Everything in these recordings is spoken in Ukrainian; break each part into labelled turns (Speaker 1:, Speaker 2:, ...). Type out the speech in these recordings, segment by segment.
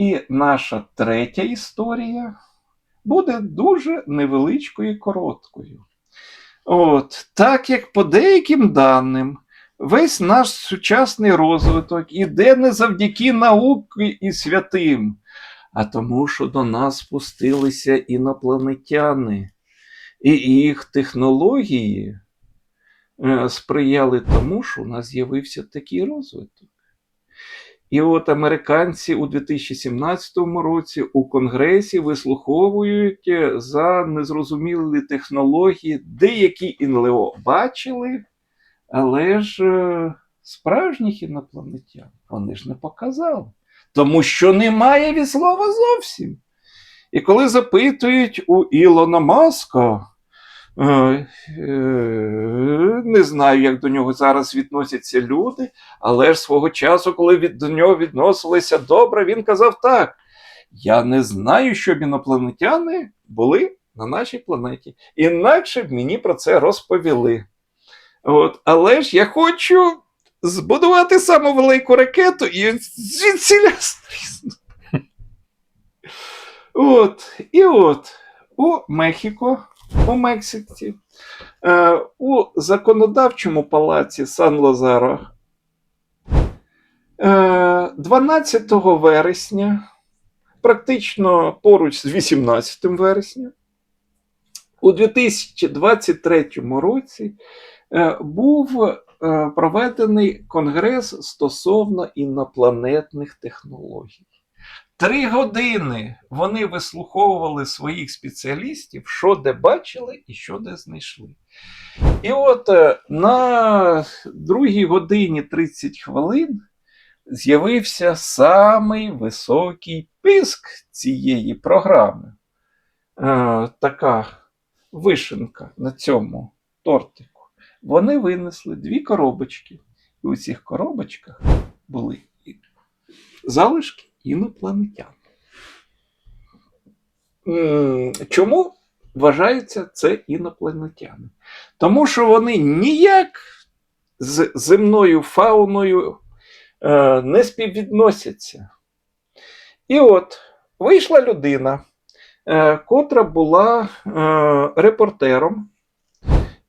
Speaker 1: І наша третя історія буде дуже невеличкою і короткою. От, так як по деяким даним, весь наш сучасний розвиток іде не завдяки науки і святим, а тому, що до нас спустилися інопланетяни, і їх технології е, сприяли тому, що у нас з'явився такий розвиток. І от американці у 2017 році у Конгресі вислуховують е, за незрозумілі технології, деякі НЛО бачили, але ж е, справжніх інопланетян вони ж не показали. Тому що немає від слова зовсім. І коли запитують у Ілона Маска, не знаю, як до нього зараз відносяться люди, але ж свого часу, коли від, до нього відносилися добре, він казав так: Я не знаю, щоб інопланетяни були на нашій планеті. Інакше б мені про це розповіли. От, але ж я хочу збудувати саму велику ракету і звідсіля стрісну. От, і от у Мехіко, у Мексиці, е, у законодавчому палаці Сан Лазаро е, 12 вересня, практично поруч з 18 вересня, у 2023 році е, був е, проведений конгрес стосовно інопланетних технологій. Три години вони вислуховували своїх спеціалістів, що де бачили і що де знайшли. І от е, на другій годині 30 хвилин з'явився самий високий писк цієї програми. Е, така вишенка на цьому тортику. Вони винесли дві коробочки. І у цих коробочках були залишки інопланетян. Чому вважаються це інопланетяни? Тому що вони ніяк з земною фауною е, не співвідносяться. І от вийшла людина, е, котра була е, репортером,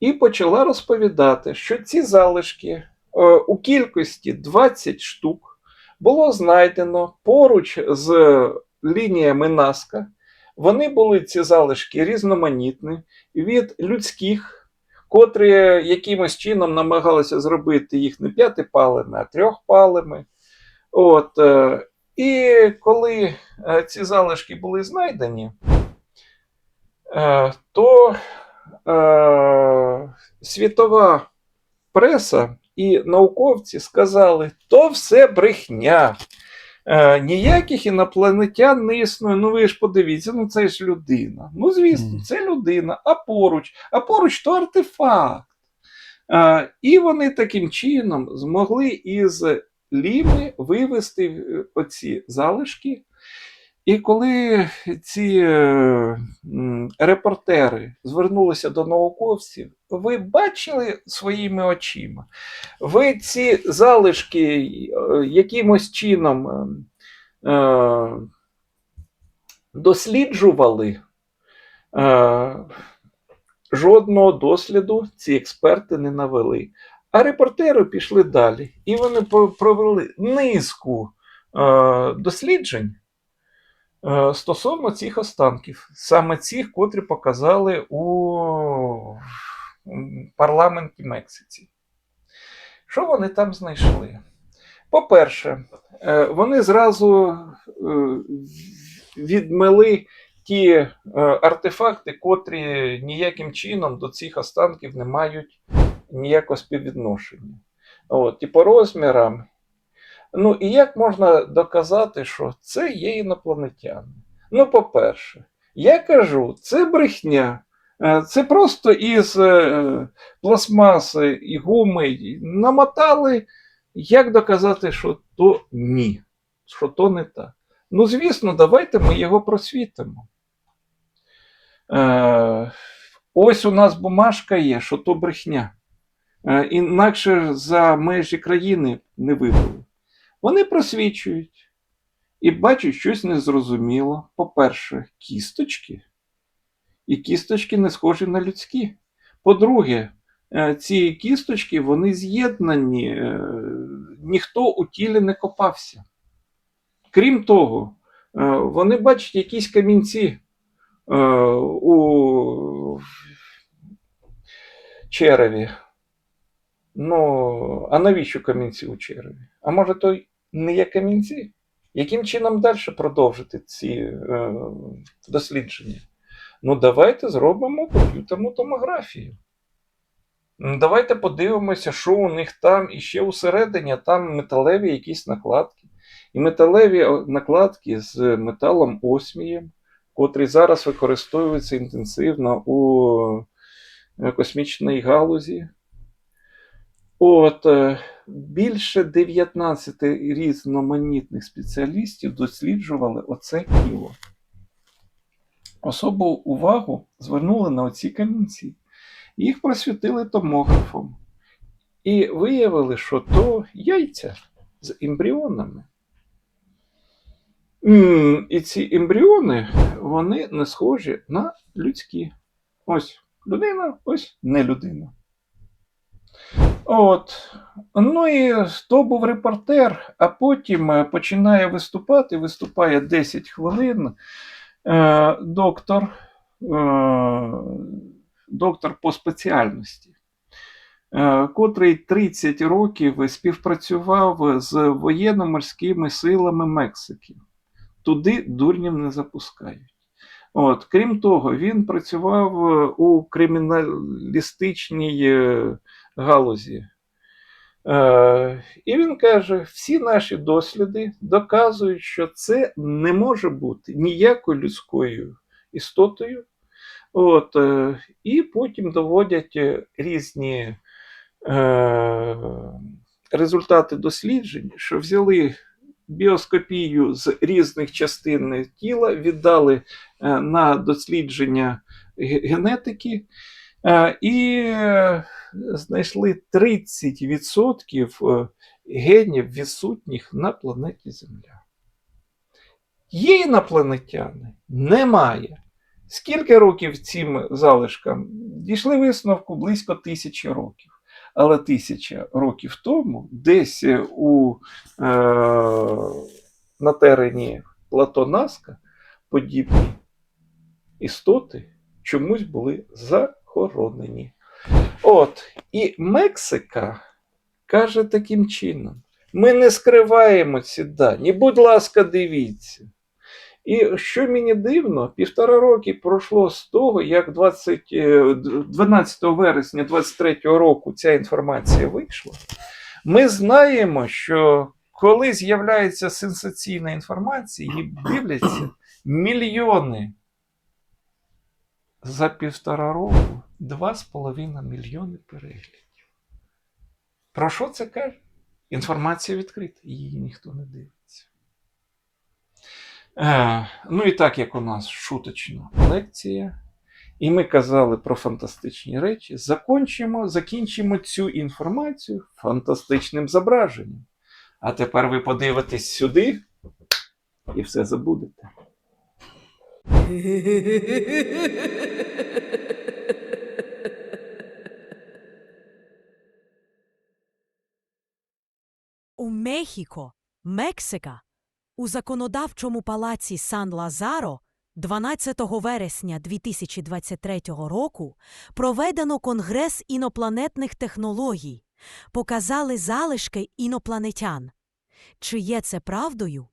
Speaker 1: і почала розповідати, що ці залишки е, у кількості 20 штук було знайдено поруч з лініями Наска. Вони були ці залишки різноманітні від людських, котрі якимось чином намагалися зробити їх не п'ятипалими, а трьохпалими. От, е, і коли е, ці залишки були знайдені, е, то світова преса і науковці сказали, то все брехня. Е, ніяких інопланетян не існує. Ну ви ж подивіться, ну це ж людина. Ну, звісно, це людина, а поруч, а поруч то артефакт. Е, і вони таким чином змогли із Ліми вивести е, оці залишки. І коли ці е, репортери звернулися до науковців, ви бачили своїми очима, ви ці залишки е, якимось чином е, досліджували. Жодного досліду ці експерти не навели. А репортери пішли далі. І вони провели низку досліджень стосовно цих останків, саме цих, котрі показали у парламенті Мексиці. Що вони там знайшли? По-перше, е, вони зразу е, відмели ті е, артефакти, котрі ніяким чином до цих останків не мають ніякого співвідношення. От, і по розмірам. Ну, і як можна доказати, що це є інопланетяни? Ну, по-перше, я кажу, це брехня. Е, Це просто із е, пластмаси і гуми намотали. Як доказати, що то ні, що то не так? Ну, звісно, давайте ми його просвітимо. Е, ось у нас бумажка є, що то брехня. Інакше за межі країни не вивели. Вони просвічують. і бачать щось незрозуміло. По-перше, кісточки, і кісточки не схожі на людські. По-друге, е, ці кісточки вони з'єднані, е, ніхто у тілі не копався. Крім того, е, вони бачать якісь камінці у череві. Ну, а навіщо камінці у череві? А може, то й не є камінці? Яким чином далі продовжити ці е, дослідження? Ну, давайте зробимо комп'ютерну томографію. Давайте подивимося, що у них там і ще усередині, там металеві якісь накладки. І металеві накладки з металом осмієм, котрий зараз використовується інтенсивно у е, космічній галузі. От, е, більше 19 різноманітних спеціалістів досліджували оце тіло. Особу увагу звернули на оці камінці. Їх просвітили томографом. І виявили, що то яйця з ембріонами. І ці ембріони, вони не схожі на людські. Ось людина, ось не людина. От. Ну і то був репортер, а потім е, починає виступати, виступає 10 хвилин. Е, доктор, е, доктор по спеціальності, е, котрий 30 років співпрацював з воєнно-морськими силами Мексики. Туди дурнів не запускають. От, крім того, він працював е, у криміналістичній е, галузі. Е, і він каже: всі наші досліди доказують, що це не може бути ніякою людською істотою. От, е, і потім доводять е, різні е, результати досліджень, що взяли біоскопію з різних частин тіла, віддали е, на дослідження генетики. Е, І е, знайшли 30% е, генів відсутніх на планеті Земля. Є інопланетяни? Немає. Скільки років цим залишкам? Дійшли висновку близько тисячі років. Але тисяча років тому, десь у, е, на терені Плато Наска подібні істоти чомусь були захоронені. От, і Мексика каже таким чином: ми не скриваємо ці дані, будь ласка, дивіться. І що мені дивно, півтора роки пройшло з того, як 20, е, 12 вересня 23 року ця інформація вийшла. Ми знаємо, що коли з'являється сенсаційна інформація, її дивляться мільйони. За півтора року 2,5 мільйони переглядів. Про що це каже? Інформація відкрита, її ніхто не дивиться. Е, ну і так як у нас шуточна лекція, і ми казали про фантастичні речі, закончимо, закінчимо цю інформацію фантастичним зображенням. А тепер ви подивитесь сюди і все забудете.
Speaker 2: У Мехіко, Мексика, у законодавчому палаці Сан Лазаро 12 вересня 2023 року проведено Конгрес інопланетних технологій. Показали залишки інопланетян. Чи є це правдою?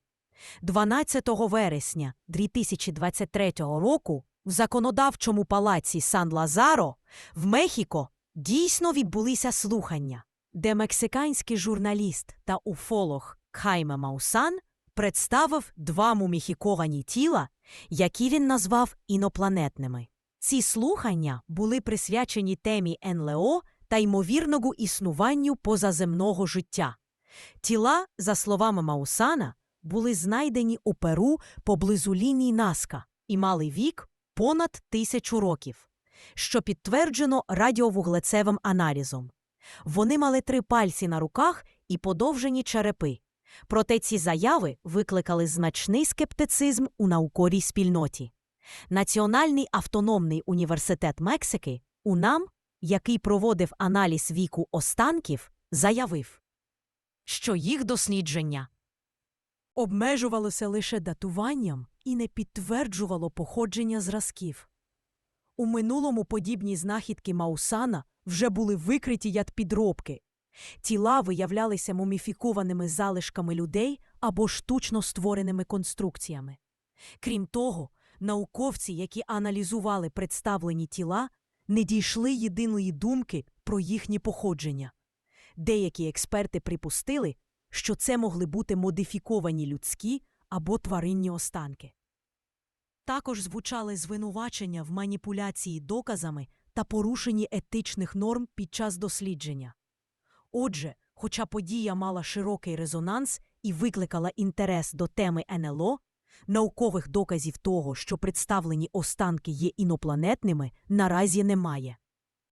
Speaker 2: 12 вересня 2023 року в законодавчому палаці Сан Лазаро в Мехіко дійсно відбулися слухання де мексиканський журналіст та уфолог Хайме Маусан представив два муміфіковані тіла, які він назвав інопланетними. Ці слухання були присвячені темі НЛО та ймовірному існуванню позаземного життя. Тіла, за словами Маусана, були знайдені у Перу поблизу лінії Наска і мали вік понад тисячу років, що підтверджено радіовуглецевим аналізом. Вони мали три пальці на руках і подовжені черепи. Проте ці заяви викликали значний скептицизм у науковій спільноті. Національний автономний університет Мексики УНАМ, який проводив аналіз віку останків, заявив, що їх дослідження обмежувалося лише датуванням і не підтверджувало походження зразків. У минулому подібні знахідки Маусана вже були викриті як підробки. Тіла виявлялися муміфікованими залишками людей або штучно створеними конструкціями. Крім того, науковці, які аналізували представлені тіла, не дійшли єдиної думки про їхнє походження. Деякі експерти припустили, що це могли бути модифіковані людські або тваринні останки. Також звучали звинувачення в маніпуляції доказами та порушенні етичних норм під час дослідження. Отже, хоча подія мала широкий резонанс і викликала інтерес до теми НЛО, наукових доказів того, що представлені останки є інопланетними, наразі немає.